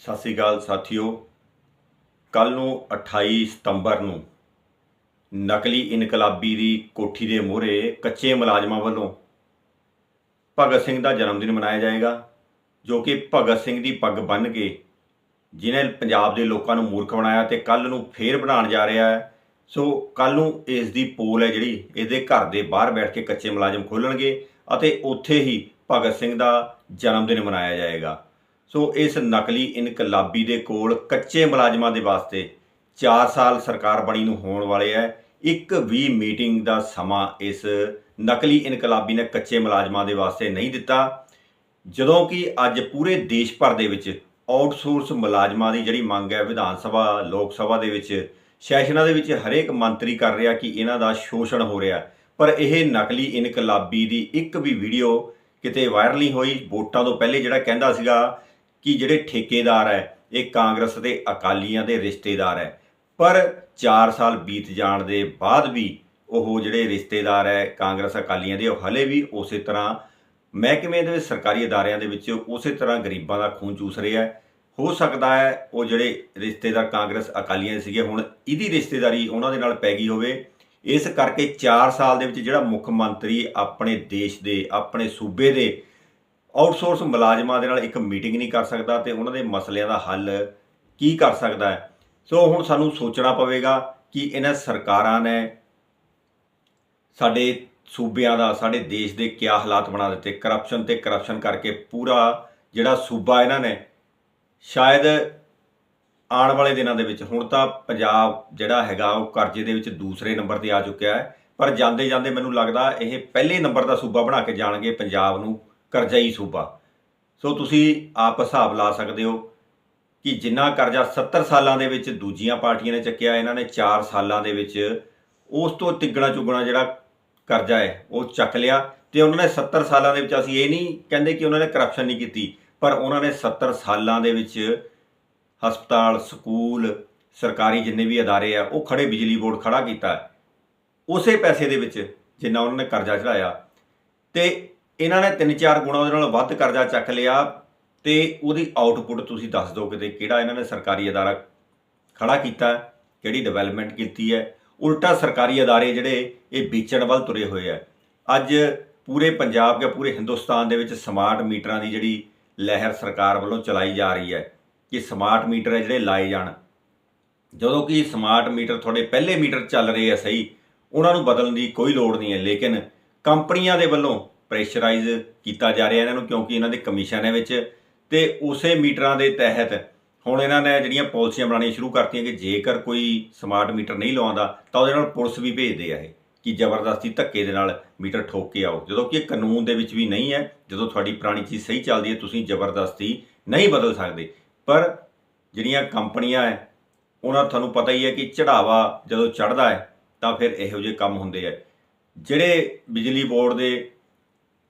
ਸਤਿ ਸ੍ਰੀ ਅਕਾਲ ਸਾਥੀਓ। ਕੱਲ ਨੂੰ 28 ਸਤੰਬਰ ਨੂੰ ਨਕਲੀ ਇਨਕਲਾਬੀ ਦੀ ਕੋਠੀ ਦੇ ਮੂਹਰੇ ਕੱਚੇ ਮੁਲਾਜ਼ਮਾਂ ਵੱਲੋਂ ਭਗਤ ਸਿੰਘ ਦਾ ਜਨਮ ਦਿਨ ਮਨਾਇਆ ਜਾਏਗਾ, ਜੋ ਕਿ ਭਗਤ ਸਿੰਘ ਦੀ ਪੱਗ ਬੰਨ੍ਹ ਕੇ ਜਿਨੇ ਪੰਜਾਬ ਦੇ ਲੋਕਾਂ ਨੂੰ ਮੂਰਖ ਬਣਾਇਆ ਤੇ ਕੱਲ ਨੂੰ ਫੇਰ ਬਣਾਉਣ ਜਾ ਰਿਹਾ ਹੈ। ਸੋ ਕੱਲ ਨੂੰ ਇਸ ਦੀ ਪੋਲ ਹੈ ਜਿਹੜੀ, ਇਹਦੇ ਘਰ ਦੇ ਬਾਹਰ ਬੈਠ ਕੇ ਕੱਚੇ ਮੁਲਾਜ਼ਮ ਖੋਲਣਗੇ ਅਤੇ ਉੱਥੇ ਹੀ ਭਗਤ ਸਿੰਘ ਦਾ ਜਨਮ ਦਿਨ ਮਨਾਇਆ ਜਾਏਗਾ। ਸੋ ਇਸ ਨਕਲੀ ਇਨਕਲਾਬੀ ਦੇ ਕੋਲ ਕੱਚੇ ਮੁਲਾਜ਼ਮਾਂ ਦੇ ਵਾਸਤੇ 4 ਸਾਲ ਸਰਕਾਰ ਬਣੀ ਨੂੰ ਹੋਣ ਵਾਲੇ ਹੈ। ਇੱਕ ਵੀ ਮੀਟਿੰਗ ਦਾ ਸਮਾਂ ਇਸ ਨਕਲੀ ਇਨਕਲਾਬੀ ਨੇ ਕੱਚੇ ਮੁਲਾਜ਼ਮਾਂ ਦੇ ਵਾਸਤੇ ਨਹੀਂ ਦਿੱਤਾ। ਜਦੋਂ ਕਿ ਅੱਜ ਪੂਰੇ ਦੇਸ਼ ਭਰ ਦੇ ਵਿੱਚ ਆਊਟਸੋਰਸ ਮੁਲਾਜ਼ਮਾਂ ਦੀ ਜਿਹੜੀ ਮੰਗ ਹੈ, ਵਿਧਾਨ ਸਭਾ, ਲੋਕ ਸਭਾ ਦੇ ਵਿੱਚ, ਸੈਸ਼ਨਾਂ ਦੇ ਵਿੱਚ ਹਰੇਕ ਮੰਤਰੀ ਕਰ ਰਿਹਾ ਕਿ ਇਹਨਾਂ ਦਾ ਸ਼ੋਸ਼ਣ ਹੋ ਰਿਹਾ। ਪਰ ਇਹ ਨਕਲੀ ਇਨਕਲਾਬੀ ਦੀ ਇੱਕ ਵੀ ਵੀਡੀਓ ਕਿਤੇ ਵਾਇਰਲ ਨਹੀਂ ਹੋਈ। ਵੋਟਾਂ ਤੋਂ ਪਹਿਲੇ ਜਿਹੜਾ ਕਹਿੰਦਾ ਸੀਗਾ ਕਿ ਜਿਹੜੇ ਠੇਕੇਦਾਰ ਹੈ, ਇਹ ਕਾਂਗਰਸ ਤੇ ਅਕਾਲੀਆਂ ਦੇ ਰਿਸ਼ਤੇਦਾਰ ਹੈ। ਪਰ 4 ਸਾਲ ਬੀਤ ਜਾਣ ਦੇ ਬਾਅਦ ਵੀ ਉਹ ਜਿਹੜੇ ਰਿਸ਼ਤੇਦਾਰ ਹੈ, ਕਾਂਗਰਸ ਅਕਾਲੀਆਂ ਦੇ, ਉਹ ਹਲੇ ਵੀ ਉਸੇ ਤਰ੍ਹਾਂ ਮਹਿਕਮੇ ਦੇ ਸਰਕਾਰੀ ਅਦਾਰਿਆਂ ਦੇ ਵਿੱਚ ਉਸੇ ਤਰ੍ਹਾਂ ਗਰੀਬਾਂ ਦਾ ਖੂਨ ਚੂਸ ਰਿਹਾ ਹੈ? ਹੋ ਸਕਦਾ ਹੈ ਉਹ ਜਿਹੜੇ ਰਿਸ਼ਤੇਦਾਰ ਕਾਂਗਰਸ ਅਕਾਲੀਆਂ ਦੇ ਸੀਗੇ, ਹੁਣ ਇਹਦੀ ਰਿਸ਼ਤੇਦਾਰੀ ਉਹਨਾਂ ਦੇ ਨਾਲ ਪੈ ਗਈ ਹੋਵੇ। ਇਸ ਕਰਕੇ 4 ਸਾਲ ਦੇ ਵਿੱਚ ਜਿਹੜਾ ਮੁੱਖ ਮੰਤਰੀ ਆਪਣੇ ਦੇਸ਼ ਦੇ, ਆਪਣੇ ਸੂਬੇ ਦੇ ਆਊਟਸੋਰਸ ਮੁਲਾਜ਼ਮਾਂ ਦੇ ਨਾਲ ਇੱਕ ਮੀਟਿੰਗ ਨਹੀਂ ਕਰ ਸਕਦਾ ਤੇ ਉਹਨਾਂ ਦੇ ਮਸਲਿਆਂ ਦਾ ਹੱਲ ਕੀ ਕਰ ਸਕਦਾ ਹੈ? ਸੋ ਹੁਣ ਸਾਨੂੰ ਸੋਚਣਾ ਪਵੇਗਾ ਕਿ ਇਹਨਾਂ ਸਰਕਾਰਾਂ ਨੇ ਸਾਡੇ ਸੂਬਿਆਂ ਦਾ, ਸਾਡੇ ਦੇਸ਼ ਦੇ ਕਿਆ ਹਾਲਾਤ ਬਣਾ ਦਿੱਤੇ। ਕਰਪਸ਼ਨ ਤੇ ਕਰਪਸ਼ਨ ਕਰਕੇ ਪੂਰਾ ਜਿਹੜਾ ਸੂਬਾ ਇਹਨਾਂ ਨੇ, ਸ਼ਾਇਦ ਆਉਣ ਵਾਲੇ ਦਿਨਾਂ ਦੇ ਵਿੱਚ, ਹੁਣ ਤਾਂ ਪੰਜਾਬ ਜਿਹੜਾ ਹੈਗਾ ਉਹ ਕਰਜ਼ੇ ਦੇ ਵਿੱਚ ਦੂਸਰੇ ਨੰਬਰ ਤੇ ਆ ਚੁੱਕਿਆ ਹੈ। ਪਰ ਜਾਂਦੇ ਜਾਂਦੇ ਮੈਨੂੰ ਲੱਗਦਾ ਇਹ ਪਹਿਲੇ ਨੰਬਰ ਦਾ ਸੂਬਾ ਬਣਾ ਕੇ ਜਾਣਗੇ ਪੰਜਾਬ ਨੂੰ। ਕਰਜ਼ਾਈ ਸੂਬਾ। ਸੋ ਤੁਸੀਂ ਆਪ ਹਿਸਾਬ ਲਾ ਸਕਦੇ ਹੋ ਕਿ ਜਿੰਨਾ ਕਰਜ਼ਾ 70 ਸਾਲਾਂ ਦੇ ਵਿੱਚ ਦੂਜੀਆਂ ਪਾਰਟੀਆਂ ਨੇ ਚੱਕਿਆ, ਇਹਨਾਂ ਨੇ 4 ਸਾਲਾਂ ਦੇ ਵਿੱਚ ਉਸ ਤੋਂ ਤਿੱਗਣਾ ਚੁਗਣਾ ਜਿਹੜਾ ਕਰਜ਼ਾ ਹੈ, ਉਹ ਚੱਕ ਲਿਆ ਤੇ ਉਹਨਾਂ ਨੇ 70 ਸਾਲਾਂ ਦੇ ਵਿੱਚ ਅਸੀਂ ਇਹ ਨਹੀਂ ਕਹਿੰਦੇ ਕਿ ਉਹਨਾਂ ਨੇ ਕਰਪਸ਼ਨ ਨਹੀਂ ਕੀਤੀ, ਪਰ ਉਹਨਾਂ ਨੇ 70 ਸਾਲਾਂ ਦੇ ਵਿੱਚ ਹਸਪਤਾਲ, ਸਕੂਲ, ਸਰਕਾਰੀ ਜਿੰਨੇ ਵੀ ਅਦਾਰੇ ਆ, ਉਹ ਖੜੇ ਬਿਜਲੀ ਬੋਰਡ ਖੜਾ ਕੀਤਾ। ਉਸੇ ਪੈਸੇ ਦੇ ਵਿੱਚ ਜਿੰਨਾ ਉਹਨਾਂ ਨੇ ਕਰਜ਼ਾ ਚੜਾਇਆ ਤੇ ਇਹਨਾਂ ਨੇ 3-4 ਗੁਣਾ ਉਹਦੇ ਨਾਲ ਵੱਧ ਕਰਜ਼ਾ ਚੱਕ ਲਿਆ ਤੇ ਉਹਦੀ ਆਊਟਪੁੱਟ ਤੁਸੀਂ ਦੱਸ ਦਿਓ ਕਿਤੇ ਕਿਹੜਾ ਇਹਨਾਂ ਨੇ ਸਰਕਾਰੀ ਅਦਾਰਾ ਖੜਾ ਕੀਤਾ, ਕਿਹੜੀ ਡਿਵੈਲਪਮੈਂਟ ਕੀਤੀ ਹੈ। ਉਲਟਾ ਸਰਕਾਰੀ ਅਦਾਰੇ ਜਿਹੜੇ ਇਹ ਵੇਚਣ ਵੱਲ ਤੁਰੇ ਹੋਏ ਆ। ਅੱਜ ਪੂਰੇ ਪੰਜਾਬ ਜਾਂ ਪੂਰੇ ਹਿੰਦੁਸਤਾਨ ਦੇ ਵਿੱਚ ਸਮਾਰਟ ਮੀਟਰਾਂ ਦੀ ਜਿਹੜੀ ਲਹਿਰ ਸਰਕਾਰ ਵੱਲੋਂ ਚਲਾਈ ਜਾ ਰਹੀ ਹੈ, ਕਿ ਸਮਾਰਟ ਮੀਟਰ ਹੈ ਜਿਹੜੇ ਲਾਏ ਜਾਣ। ਜਦੋਂ ਕਿ ਸਮਾਰਟ ਮੀਟਰ ਤੁਹਾਡੇ ਪਹਿਲੇ ਮੀਟਰ ਚੱਲ ਰਹੇ ਆ ਸਹੀ, ਉਹਨਾਂ ਨੂੰ ਬਦਲਣ ਦੀ ਕੋਈ ਲੋੜ ਨਹੀਂ ਹੈ, ਲੇਕਿਨ ਕੰਪਨੀਆਂ ਦੇ ਵੱਲੋਂ ਪ੍ਰੈਸ਼ਰਾਈਜ਼ ਕੀਤਾ ਜਾ ਰਿਹਾ ਇਹਨਾਂ ਨੂੰ ਕਿਉਂਕਿ ਇਹਨਾਂ ਦੇ ਕਮਿਸ਼ਨ ਹੈ ਵਿੱਚ ਤੇ ਉਸੇ ਮੀਟਰਾਂ ਦੇ ਤਹਿਤ ਹੁਣ ਇਹਨਾਂ ਨੇ ਜਿਹੜੀਆਂ ਪਾਲਿਸੀਆਂ ਬਣਾਉਣੀਆਂ ਸ਼ੁਰੂ ਕਰਤੀਆਂ ਕਿ ਜੇਕਰ ਕੋਈ ਸਮਾਰਟ ਮੀਟਰ ਨਹੀਂ ਲਵਾਉਂਦਾ ਤਾਂ ਉਹਦੇ ਨਾਲ ਪੁਲਿਸ ਵੀ ਭੇਜਦੇ ਆ ਇਹ, ਕਿ ਜ਼ਬਰਦਸਤੀ ਧੱਕੇ ਦੇ ਨਾਲ ਮੀਟਰ ਠੋਕ ਕੇ ਆਓ। ਜਦੋਂ ਕਿ ਇਹ ਕਾਨੂੰਨ ਦੇ ਵਿੱਚ ਵੀ ਨਹੀਂ ਹੈ, ਜਦੋਂ ਤੁਹਾਡੀ ਪੁਰਾਣੀ ਚੀਜ਼ ਸਹੀ ਚੱਲਦੀ ਹੈ, ਤੁਸੀਂ ਜ਼ਬਰਦਸਤੀ ਨਹੀਂ ਬਦਲ ਸਕਦੇ। ਪਰ ਜਿਹੜੀਆਂ ਕੰਪਨੀਆਂ ਹੈ, ਉਹਨਾਂ ਤੁਹਾਨੂੰ ਪਤਾ ਹੀ ਹੈ ਕਿ ਚੜਾਵਾ ਜਦੋਂ ਚੜਦਾ ਹੈ, ਤਾਂ ਫਿਰ ਇਹੋ ਜਿਹੇ ਕੰਮ ਹੁੰਦੇ ਆ। ਜਿਹੜੇ ਬਿਜਲੀ ਬੋਰਡ ਦੇ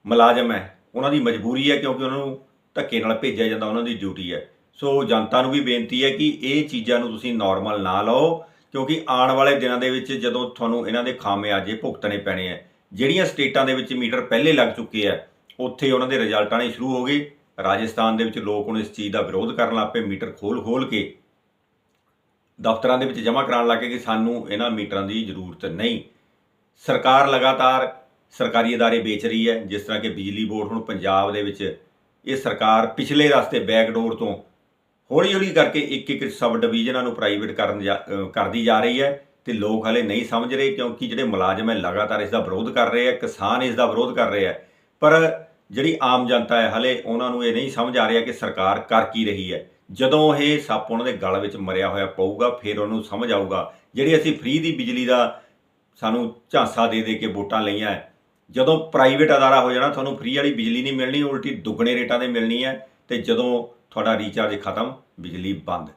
ਮੁਲਾਜ਼ਮ ਹੈ। ਉਹਨਾਂ ਦੀ ਮਜਬੂਰੀ ਹੈ ਕਿਉਂਕਿ ਉਹਨਾਂ ਨੂੰ ਧੱਕੇ ਨਾਲ ਭੇਜਿਆ ਜਾਂਦਾ, ਉਹਨਾਂ ਦੀ ਡਿਊਟੀ ਹੈ। ਸੋ ਜਨਤਾ ਨੂੰ ਵੀ ਬੇਨਤੀ ਹੈ ਕਿ ਇਹ ਚੀਜ਼ਾਂ ਨੂੰ ਤੁਸੀਂ ਨਾਰਮਲ ਨਾ ਲਓ, ਕਿਉਂਕਿ ਆਉਣ ਵਾਲੇ ਦਿਨਾਂ ਦੇ ਵਿੱਚ ਜਦੋਂ ਤੁਹਾਨੂੰ ਇਹਨਾਂ ਦੇ ਖਾਮੇ ਖਾਮਿਆਜੇ ਭੁਗਤਣੇ ਪੈਣੇ ਆ ਜਿਹੜੀਆਂ ਸਟੇਟਾਂ ਦੇ ਵਿੱਚ ਮੀਟਰ ਪਹਿਲੇ ਲੱਗ ਚੁੱਕੇ ਆ ਉੱਥੇ ਉਹਨਾਂ ਦੇ ਰਿਜ਼ਲਟ ਆਣੇ ਸ਼ੁਰੂ ਹੋ ਗਏ। ਰਾਜਸਥਾਨ ਦੇ ਵਿੱਚ ਲੋਕ ਹੁਣ ਇਸ ਚੀਜ਼ ਦਾ ਵਿਰੋਧ ਕਰਨ ਲੱਗ ਪਏ, ਮੀਟਰ ਖੋਲ-ਖੋਲ ਕੇ। ਦਫ਼ਤਰਾਂ ਦੇ ਵਿੱਚ ਜਮ੍ਹਾਂ ਕਰਾਉਣ ਲੱਗੇ ਕਿ ਸਾਨੂੰ ਇਹਨਾਂ ਮੀਟਰਾਂ ਦੀ ਜ਼ਰੂਰਤ ਨਹੀਂ। ਸਰਕਾਰ ਲਗਾਤਾਰ ਸਰਕਾਰੀ ਅਦਾਰੇ ਵੇਚ ਰਹੀ ਹੈ, ਜਿਸ ਤਰ੍ਹਾਂ ਕਿ ਬਿਜਲੀ ਬੋਰਡ ਹੁਣ ਪੰਜਾਬ ਦੇ ਵਿੱਚ ਇਹ ਸਰਕਾਰ ਪਿਛਲੇ ਰਸਤੇ ਬੈਕਡੋਰ ਤੋਂ ਹੌਲੀ-ਹੌਲੀ ਕਰਕੇ ਇੱਕ ਇੱਕ ਸਬ ਡਿਵੀਜ਼ਨਾਂ ਨੂੰ ਪ੍ਰਾਈਵੇਟ ਕਰਨ ਜਾ- ਕਰਦੀ ਜਾ ਰਹੀ ਹੈ ਤੇ ਲੋਕ ਹਲੇ ਨਹੀਂ ਸਮਝ ਰਹੇ ਕਿਉਂਕਿ ਜਿਹੜੇ ਮੁਲਾਜ਼ਮ ਹੈ, ਲਗਾਤਾਰ ਇਸ ਦਾ ਵਿਰੋਧ ਕਰ ਰਹੇ ਆ ਕਿਸਾਨ ਇਸ ਦਾ ਵਿਰੋਧ ਕਰ ਰਹੇ ਆ ਪਰ ਜਿਹੜੀ ਆਮ ਜਨਤਾ ਹੈ, ਹਲੇ ਉਹਨਾਂ ਨੂੰ ਇਹ ਨਹੀਂ ਸਮਝ ਆ ਰਿਹਾ ਕਿ ਸਰਕਾਰ ਕਰ ਕੀ ਰਹੀ ਹੈ। ਜਦੋਂ ਇਹ ਸੱਪ ਉਹਨਾਂ ਦੇ ਗਲ ਵਿੱਚ ਮਰਿਆ ਹੋਇਆ ਪਊਗਾ, ਫਿਰ ਉਹਨੂੰ ਸਮਝ ਆਊਗਾ। ਜਿਹੜੀ ਅਸੀਂ ਫ੍ਰੀ ਦੀ ਬਿਜਲੀ ਦਾ ਸਾਨੂੰ ਝਾਂਸਾ ਦੇ ਦੇ ਕੇ ਵੋਟਾਂ ਲਈਆਂ ਜਦੋਂ ਪ੍ਰਾਈਵੇਟ ਅਦਾਰਾ ਹੋ ਜਾਣਾ, ਤੁਹਾਨੂੰ ਫ੍ਰੀ ਵਾਲੀ ਬਿਜਲੀ ਨਹੀਂ ਮਿਲਣੀ, ਉਲਟੀ ਦੁੱਗਣੇ ਰੇਟਾਂ ਦੇ ਮਿਲਣੀ ਹੈ ਤੇ ਜਦੋਂ ਤੁਹਾਡਾ ਰੀਚਾਰਜ ਖਤਮ, ਬਿਜਲੀ ਬੰਦ।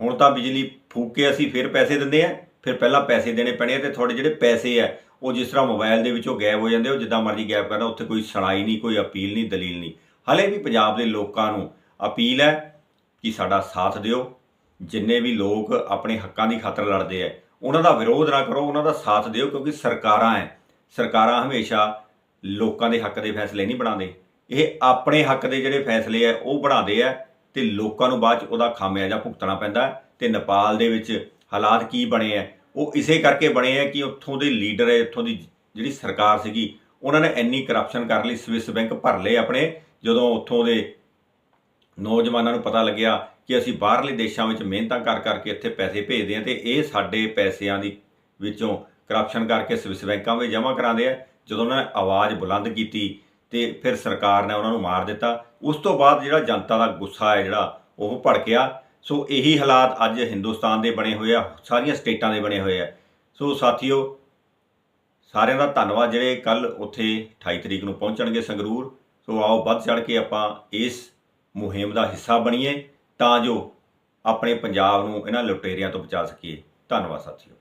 ਹੁਣ ਤਾਂ ਬਿਜਲੀ ਫੂਕ ਕੇ ਅਸੀਂ ਫਿਰ ਪੈਸੇ ਦਿੰਦੇ ਆ ਫਿਰ ਪਹਿਲਾਂ ਪੈਸੇ ਦੇਣੇ ਪੈਣੇ ਆ ਤੇ ਤੁਹਾਡੇ ਜਿਹੜੇ ਪੈਸੇ ਆ ਉਹ ਜਿਸ ਤਰ੍ਹਾਂ ਮੋਬਾਈਲ ਦੇ ਵਿੱਚੋਂ ਗਾਇਬ ਹੋ ਜਾਂਦੇ ਉਹ ਜਿੱਦਾਂ ਮਰਜ਼ੀ ਗਾਇਬ ਕਰਨਾ, ਉੱਥੇ ਕੋਈ ਸੁਣਾਈ ਨਹੀਂ, ਕੋਈ ਅਪੀਲ ਨਹੀਂ, ਦਲੀਲ ਨਹੀਂ। ਹਲੇ ਵੀ ਪੰਜਾਬ ਦੇ ਲੋਕਾਂ ਨੂੰ ਅਪੀਲ ਹੈ ਕਿ ਸਾਡਾ ਸਾਥ ਦਿਓ। ਜਿੰਨੇ ਵੀ ਲੋਕ ਆਪਣੇ ਹੱਕਾਂ ਦੀ ਖਾਤਰ ਲੜਦੇ ਆ, ਉਹਨਾਂ ਦਾ ਵਿਰੋਧ ਨਾ ਕਰੋ, ਉਹਨਾਂ ਦਾ ਸਾਥ ਦਿਓ ਕਿਉਂਕਿ ਸਰਕਾਰਾਂ ਹੈ। ਸਰਕਾਰਾਂ ਹਮੇਸ਼ਾ ਲੋਕਾਂ ਦੇ ਹੱਕ ਦੇ ਫੈਸਲੇ ਨਹੀਂ ਬਣਾਉਂਦੇ। ਇਹ ਆਪਣੇ ਹੱਕ ਦੇ ਜਿਹੜੇ ਫੈਸਲੇ ਆ, ਉਹ ਬਣਾਉਂਦੇ ਆ ਤੇ ਲੋਕਾਂ ਨੂੰ ਬਾਅਦ ਚ ਉਹਦਾ ਖਾਮਿਆਜਾ ਭੁਗਤਣਾ ਪੈਂਦਾ ਹੈ ਤੇ ਨੇਪਾਲ ਦੇ ਵਿੱਚ ਹਾਲਾਤ ਕੀ ਬਣੇ ਆ। ਉਹ ਇਸੇ ਕਰਕੇ ਬਣੇ ਆ ਕਿ ਉੱਥੋਂ ਦੇ ਲੀਡਰ ਹੈ ਉੱਥੋਂ ਦੀ ਜਿਹੜੀ ਸਰਕਾਰ ਸੀਗੀ, ਉਹਨਾਂ ਨੇ ਇੰਨੀ ਕਰਪਸ਼ਨ ਕਰ ਲਈ, ਸਵਿਸ ਬੈਂਕ ਭਰ ਲਏ ਆਪਣੇ। ਜਦੋਂ ਉੱਥੋਂ ਦੇ ਨੌਜਵਾਨਾਂ ਨੂੰ ਪਤਾ ਲੱਗਿਆ ਕਿ ਅਸੀਂ ਬਾਹਰਲੇ ਦੇਸ਼ਾਂ ਵਿੱਚ ਮਿਹਨਤਾਂ ਕਰ ਕਰਕੇ ਇੱਥੇ ਪੈਸੇ ਭੇਜਦੇ ਆ ਤੇ ਇਹ ਸਾਡੇ ਪੈਸਿਆਂ ਦੀ ਵਿੱਚੋਂ ਕਰਪਸ਼ਨ ਕਰਕੇ ਸਵਿਸ ਬੈਂਕਾਂ ਵਿੱਚ ਜਮ੍ਹਾਂ ਕਰਾਉਂਦੇ ਆ। ਜਦੋਂ ਉਹਨਾਂ ਨੇ ਆਵਾਜ਼ ਬੁਲੰਦ ਕੀਤੀ ਤੇ ਫਿਰ ਸਰਕਾਰ ਨੇ ਉਹਨਾਂ ਨੂੰ ਮਾਰ ਦਿੱਤਾ। ਉਸ ਤੋਂ ਬਾਅਦ ਜਿਹੜਾ ਜਨਤਾ ਦਾ ਗੁੱਸਾ ਹੈ ਜਿਹੜਾ, ਉਹ ਭੜਕਿਆ। ਸੋ ਇਹੀ ਹਾਲਾਤ ਅੱਜ ਹਿੰਦੁਸਤਾਨ ਦੇ ਬਣੇ ਹੋਏ ਆ। ਸਾਰੀਆਂ ਸਟੇਟਾਂ ਦੇ ਬਣੇ ਹੋਏ ਆ। ਸੋ ਸਾਥੀਓ, ਸਾਰਿਆਂ ਦਾ ਧੰਨਵਾਦ ਜਿਹੜੇ ਕੱਲ ਉੱਥੇ 28 ਤਰੀਕ ਨੂੰ ਪਹੁੰਚਣਗੇ ਸੰਗਰੂਰ। ਸੋ ਆਓ, ਵੱਧ ਚੜ ਕੇ ਆਪਾਂ ਇਸ ਮੁਹਿੰਮ ਦਾ ਹਿੱਸਾ ਬਣੀਏ ਤਾਂ ਜੋ ਆਪਣੇ ਪੰਜਾਬ ਨੂੰ ਇਹਨਾਂ ਲੁਟੇਰਿਆਂ ਤੋਂ ਬਚਾ ਸਕੀਏ। ਧੰਨਵਾਦ ਸਾਥੀਓ।